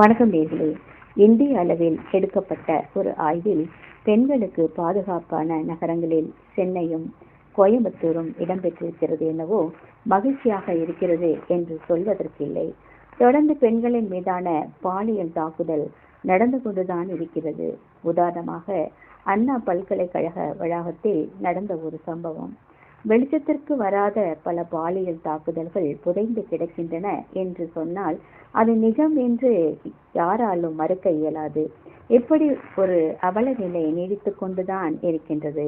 வணக்கம் நேர்களே. இந்திய அளவில் எடுக்கப்பட்ட ஒரு ஆய்வில் பெண்களுக்கு பாதுகாப்பான நகரங்களில் சென்னையும் கோயம்புத்தூரும் இடம்பெற்றிருக்கிறது என்னவோ மகிழ்ச்சியாக இருக்கிறது என்று சொல்வதற்கில்லை தொடர்ந்து பெண்களின் மீதான பாலியல் தாக்குதல் நடந்து கொண்டுதான் இருக்கிறது. உதாரணமாக அண்ணா பல்கலைக்கழக வளாகத்தில் நடந்த ஒரு சம்பவம். வெளிச்சத்திற்கு வராத பல பாலியல் தாக்குதல்கள் புதைந்து கிடக்கின்றன என்று சொன்னால் அது நிஜம் என்று யாராலும் மறுக்க இயலாது. இப்படி ஒரு அவல நிலை நீடித்து கொண்டுதான் இருக்கின்றது?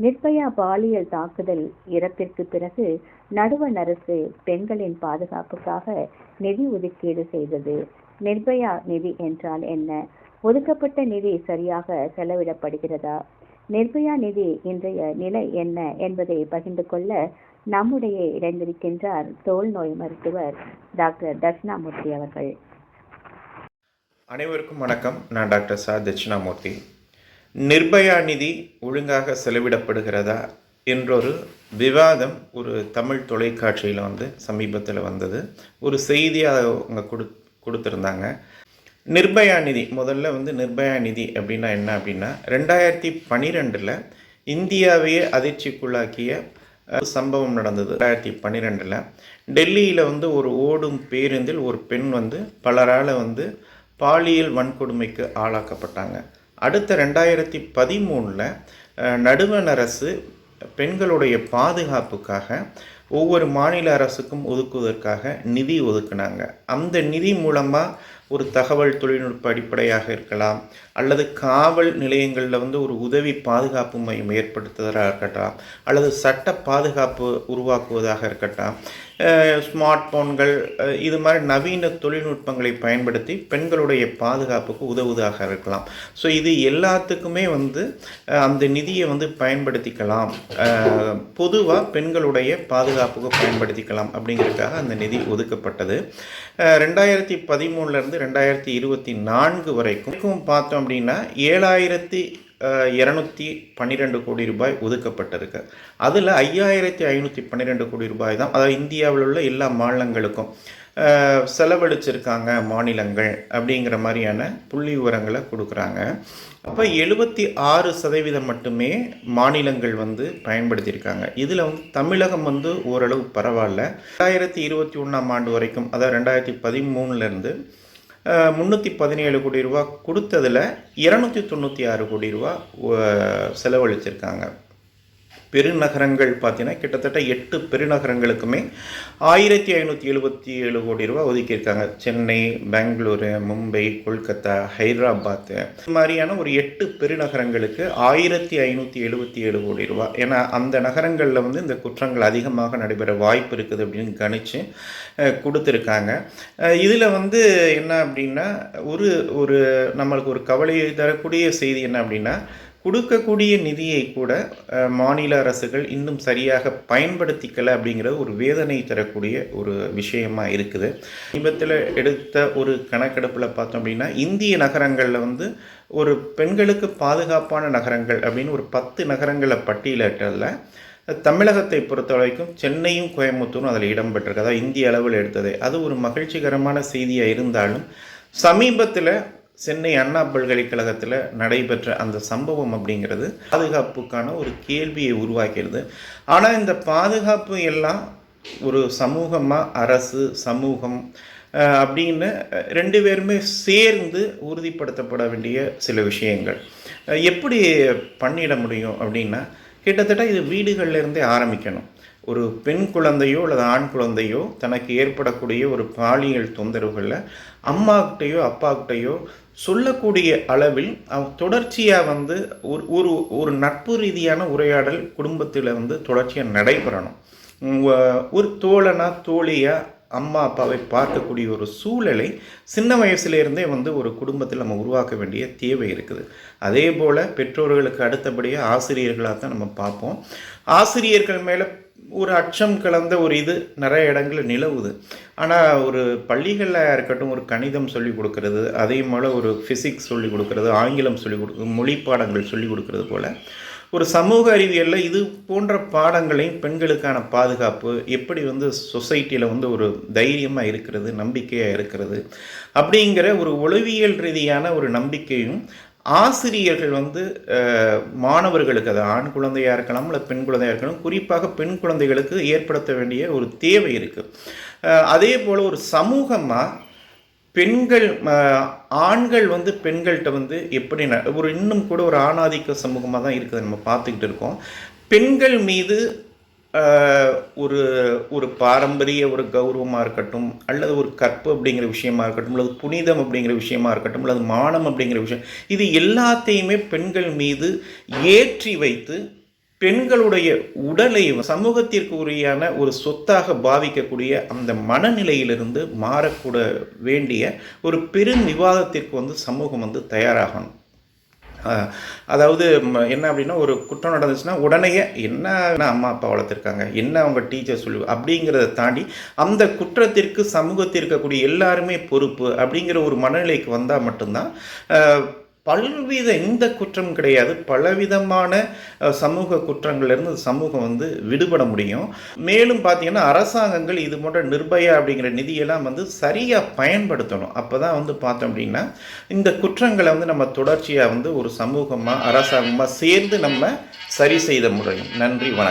நிர்பயா பாலியல் தாக்குதல் இறப்பிற்கு பிறகு நடுவண் அரசு பெண்களின் பாதுகாப்புக்காக நிதி ஒதுக்கீடு செய்தது. நிர்பயா நிதி என்றால் என்ன? ஒதுக்கப்பட்ட நிதி சரியாக செலவிடப்படுகிறதா? நிர்பயா நிதி இன்றைய நிலை என்ன என்பதை பகிர்ந்து கொள்ள நம்முடைய இணைந்திருக்கின்றார் தோல் நோய் மருத்துவர் டாக்டர் தட்சிணாமூர்த்தி அவர்கள். அனைவருக்கும் வணக்கம். நான் டாக்டர் சா. தட்சிணாமூர்த்தி. நிர்பயா நிதி ஒழுங்காக செலவிடப்படுகிறதா என்றொரு விவாதம் ஒரு தமிழ் தொலைக்காட்சியில் வந்து சமீபத்தில் வந்தது. ஒரு செய்தியாக அவங்க கொடு கொடுத்துருந்தாங்க. நிர்பயா நிதி. முதல்ல வந்து நிர்பயா நிதி அப்படின்னா என்ன அப்படின்னா ரெண்டாயிரத்தி பன்னிரெண்டில் இந்தியாவையே அதிர்ச்சிக்குள்ளாக்கிய சம்பவம் நடந்தது. ரெண்டாயிரத்தி பன்னிரெண்டில் டெல்லியில் வந்து ஒரு ஓடும் பேருந்தில் ஒரு பெண் வந்து பலரால் வந்து பாலியல் வன்கொடுமைக்கு ஆளாக்கப்பட்டாங்க. அடுத்த ரெண்டாயிரத்தி பதிமூணில் நடுவண் அரசு பெண்களுடைய பாதுகாப்புக்காக ஒவ்வொரு மாநில அரசுக்கும் ஒதுக்குவதற்காக நிதி ஒதுக்குனாங்க. அந்த நிதி மூலமாக ஒரு தகவல் தொழில்நுட்ப அடிப்படையாக இருக்கலாம் அல்லது காவல் நிலையங்களில் வந்து ஒரு உதவி பாதுகாப்பு மையம் ஏற்படுத்துவதாக இருக்கட்டும் அல்லது சட்ட பாதுகாப்பு உருவாக்குவதாக இருக்கட்டும் ஸ்மார்ட் ஃபோன்கள் இது மாதிரி நவீன தொழில்நுட்பங்களை பயன்படுத்தி பெண்களுடைய பாதுகாப்புக்கு உதவுவதாக இருக்கலாம். ஸோ இது எல்லாத்துக்குமே வந்து அந்த நிதியை வந்து பயன்படுத்திக்கலாம். பொதுவாக பெண்களுடைய பாதுகாப்புக்கு பயன்படுத்திக்கலாம் அப்படிங்கிறதுக்காக அந்த நிதி ஒதுக்கப்பட்டது. ரெண்டாயிரத்தி பதிமூணுலேருந்து ரெண்டாயிரத்தி இருபத்தி நான்கு வரைக்கும் பார்த்தோம் அப்படின்னா ஏழாயிரத்தி இரநூத்தி பன்னிரெண்டு கோடி ரூபாய் ஒதுக்கப்பட்டிருக்கு. அதில் ஐயாயிரத்தி ஐநூற்றி பன்னிரெண்டு கோடி ரூபாய் தான் அதாவது இந்தியாவில் உள்ள எல்லா மாநிலங்களுக்கும் செலவழிச்சிருக்காங்க மாநிலங்கள் அப்படிங்கிற மாதிரியான புள்ளி விவரங்களை கொடுக்குறாங்க. அப்போ எழுபத்தி ஆறு சதவீதம் மட்டுமே மாநிலங்கள் வந்து பயன்படுத்தியிருக்காங்க. இதில் வந்து தமிழகம் வந்து ஓரளவு பரவாயில்ல. ரெண்டாயிரத்தி இருபத்தி ஒன்றாம் ஆண்டு வரைக்கும் அதாவது ரெண்டாயிரத்தி பதிமூணுலேருந்து முந்நூற்றி பதினேழு கோடி ரூபா கொடுத்ததில் இரநூத்தி தொண்ணூற்றி ஆறு கோடி ரூபா செலவழிச்சிருக்காங்க. பெருநகரங்கள் பார்த்தீங்கன்னா கிட்டத்தட்ட எட்டு பெருநகரங்களுக்குமே ஆயிரத்தி ஐநூற்றி எழுபத்தி ஏழு கோடி ரூபா ஒதுக்கியிருக்காங்க. சென்னை பெங்களூரு மும்பை கொல்கத்தா ஹைதராபாத். இது மாதிரியான ஒரு எட்டு பெருநகரங்களுக்கு ஆயிரத்தி ஐநூற்றி எழுபத்தி ஏழு கோடி ரூபா ஏன்னா அந்த நகரங்களில் வந்து இந்த குற்றங்கள் அதிகமாக நடைபெற வாய்ப்பு இருக்குது அப்படின்னு கணிச்சு கொடுத்துருக்காங்க. இதில் வந்து என்ன அப்படின்னா ஒரு ஒரு நம்மளுக்கு ஒரு கவலையை தரக்கூடிய செய்தி என்ன அப்படின்னா கொடுக்கக்கூடிய நிதியை கூட மாநில அரசுகள் இன்னும் சரியாக பயன்படுத்திக்கல அப்படிங்கிறது ஒரு வேதனை தரக்கூடிய ஒரு விஷயமா இருக்குது. சமீபத்தில் எடுத்த ஒரு கணக்கெடுப்பில் பார்த்தோம் அப்படின்னா இந்திய நகரங்களில் வந்து ஒரு பெண்களுக்கு பாதுகாப்பான நகரங்கள் அப்படின்னு ஒரு பத்து நகரங்களை பட்டியலிட்டதில் தமிழகத்தை பொறுத்த வரைக்கும் சென்னையும் கோயம்புத்தூரும் அதில் இடம்பெற்றிருக்கு. அதாவது இந்திய அளவில் எடுத்தது. அது ஒரு மகிழ்ச்சிகரமான செய்தியாக இருந்தாலும் சமீபத்தில் சென்னை அண்ணா பல்கலைக்கழகத்தில் நடைபெற்ற அந்த சம்பவம் அப்படிங்கிறது பாதுகாப்புக்கான ஒரு கேள்வியை உருவாக்கிறது ஆனால் இந்த பாதுகாப்பு எல்லாம் ஒரு சமூகமாக அரசு சமூகம் அப்படின்னு ரெண்டு பேருமே சேர்ந்து உறுதிப்படுத்தப்பட வேண்டிய சில விஷயங்கள். எப்படி பண்ணிட முடியும் அப்படின்னா கிட்டத்தட்ட இது வீடுகள்ல இருந்தே ஆரம்பிக்கணும். ஒரு பெண் குழந்தையோ அல்லது ஆண் குழந்தையோ தனக்கு ஏற்படக்கூடிய ஒரு பாலியல் தொந்தரவுகளில் அம்மாக்கிட்டேயோ அப்பாக்கிட்டேயோ சொல்லக்கூடிய அளவில் தொடர்ச்சியாக வந்து ஒரு ஒரு ஒரு நட்பு ரீதியான உரையாடல் குடும்பத்தில் வந்து தொடர்ச்சியாக நடைபெறணும். ஒரு தோழனா தோழியாக அம்மா அப்பாவை பார்க்கக்கூடிய ஒரு சூழலை சின்ன வயசுலேருந்தே வந்து ஒரு குடும்பத்தில் நம்ம உருவாக்க வேண்டிய தேவை இருக்குது. அதே போல் பெற்றோர்களுக்கு அடுத்தபடியாக ஆசிரியர்களாக தான் நம்ம பார்ப்போம். ஆசிரியர்கள் மேலே ஒரு அச்சம் கலந்த ஒரு இது நிறைய இடங்களில் நிலவுது. ஆனால் ஒரு பள்ளிகளில் இருக்கட்டும் ஒரு கணிதம் சொல்லி கொடுக்கறது அதே போல் ஒரு ஃபிசிக்ஸ் சொல்லி கொடுக்கறது ஆங்கிலம் சொல்லி கொடுக்க மொழி பாடங்கள் சொல்லி கொடுக்கறது போல் ஒரு சமூக அறிவியலில் இது போன்ற பாடங்களையும் பெண்களுக்கான பாதுகாப்பு எப்படி வந்து சொசைட்டியில் வந்து ஒரு தைரியமாக இருக்கிறது நம்பிக்கையாக இருக்கிறது அப்படிங்கிற ஒரு உளவியல் ரீதியான ஒரு நம்பிக்கையும் ஆசிரியர்கள் வந்து மாணவர்களுக்கு அது ஆண் குழந்தையாக இருக்கலாம் இல்லை பெண் குழந்தையாக இருக்கலாம் குறிப்பாக பெண் குழந்தைகளுக்கு ஏற்படுத்த வேண்டிய ஒரு தேவை இருக்குது அதே போல் ஒரு சமூகமாக பெண்கள் ஆண்கள் வந்து பெண்கள்கிட்ட வந்து எப்படி ஒரு இன்னும் கூட ஒரு ஆணாதிக்க சமூகமாக தான் இருக்குது. நம்ம பார்த்துக்கிட்டு இருக்கோம். பெண்கள் மீது ஒரு ஒரு பாரம்பரிய ஒரு கௌரவமாக இருக்கட்டும் அல்லது ஒரு கற்பு அப்படிங்கிற விஷயமா இருக்கட்டும் அல்லது புனிதம் அப்படிங்கிற விஷயமா இருக்கட்டும் அல்லது மானம் அப்படிங்கிற விஷயம் இது எல்லாத்தையுமே பெண்கள் மீது ஏற்றி வைத்து பெண்களுடைய உடலை சமூகத்திற்கு உரியான ஒரு சொத்தாக பாவிக்கக்கூடிய அந்த மனநிலையிலிருந்து மாறக்கூட வேண்டிய ஒரு பெரும் விவாதத்திற்கு வந்து சமூகம் வந்து தயாராகணும். அதாவது என்ன அப்படின்னா ஒரு குற்றம் நடந்துச்சுன்னா உடனே என்ன அம்மா அப்பா வளர்த்துருக்காங்க என்ன அவங்க டீச்சர் சொல்லு அப்படிங்கிறத தாண்டி அந்த குற்றத்திற்கு சமூகத்தில் இருக்கக்கூடிய எல்லாருமே பொறுப்பு அப்படிங்கிற ஒரு மனநிலைக்கு வந்தால் மட்டும்தான் பல்வித இந்த குற்றம் கிடையாது. பலவிதமான சமூக குற்றங்கள்லேருந்து சமூகம் வந்து விடுபட முடியும். மேலும் பார்த்தீங்கன்னா அரசாங்கங்கள் இது போன்ற நிர்பயா அப்படிங்கிற நிதியெல்லாம் வந்து சரியாக பயன்படுத்தணும். அப்போ தான் வந்து பார்த்தோம் அப்படின்னா இந்த குற்றங்களை வந்து நம்ம தொடர்ச்சியாக வந்து ஒரு சமூகமாக அரசாங்கமாக சேர்ந்து நம்ம சரி செய்த முடியும் நன்றி வணக்கம்.